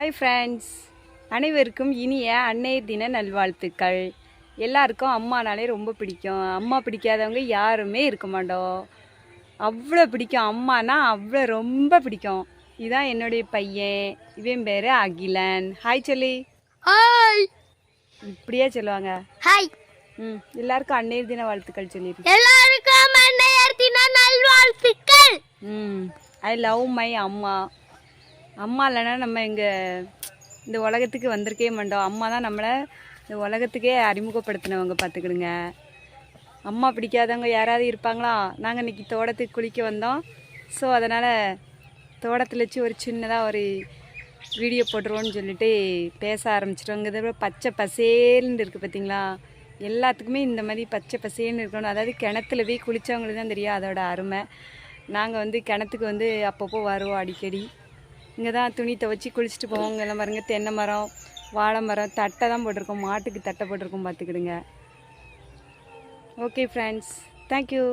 Hi friends அனைவருக்கும் இனிய அன்னையர் தின நல்வாழ்த்துக்கள். எல்லாருக்கும் அம்மானாலே ரொம்ப பிடிக்கும். அம்மா பிடிக்காதவங்க யாருமே இருக்க மாட்டோம். அவ்வளோ பிடிக்கும். அம்மானா அவ்வளோ ரொம்ப பிடிக்கும். இதான் என்னுடைய பையன். இவன் பேர் அகிலன். ஹாய் சொல்லி. ஹாய் இப்படியே சொல்லுவாங்க. ஹாய் ம் எல்லாருக்கும் அன்னையர் தின வாழ்த்துக்கள் சொல்லிடு. எல்லாருக்கும் அன்னையர் தின நல்வாழ்த்துக்கள். ம் ஐ லவ் மை அம்மா. அம்மா இல்லைன்னா நம்ம இங்கே இந்த உலகத்துக்கு வந்திருக்கவே மாட்டோம். அம்மா தான் நம்மளை இந்த உலகத்துக்கே அறிமுகப்படுத்தினவங்க பார்த்துக்கிடுங்க. அம்மா பிடிக்காதவங்க யாராவது இருப்பாங்களா? நாங்கள் இன்றைக்கி தோட்டத்துக்கு குளிக்க வந்தோம். ஸோ அதனால் தோட்டத்தில் வச்சு ஒரு சின்னதாக ஒரு வீடியோ போட்டுருவோன்னு சொல்லிட்டு பேச ஆரம்பிச்சிட்டோம். இதை பச்சை பசேல்னு இருக்குது பார்த்தீங்களா எல்லாத்துக்குமே இந்த மாதிரி பச்சை பசேல்னு இருக்கணும். அதாவது கிணத்துல போய் குளித்தவங்களுக்கு தான் தெரியும் அதோட அருமை. நாங்கள் வந்து கிணத்துக்கு வந்து அப்பப்போ வருவோம் அடிக்கடி. இங்கே தான் துணி துவச்சி குளிச்சுட்டு போவோம். இங்கே எல்லாம் பாருங்கள் தென்னை மரம் வாழை மரம் தட்டை தான் போட்டிருக்கோம். மாட்டுக்கு தட்டை போட்டிருக்கோம் பார்த்துக்கிடுங்க. Okay friends thank you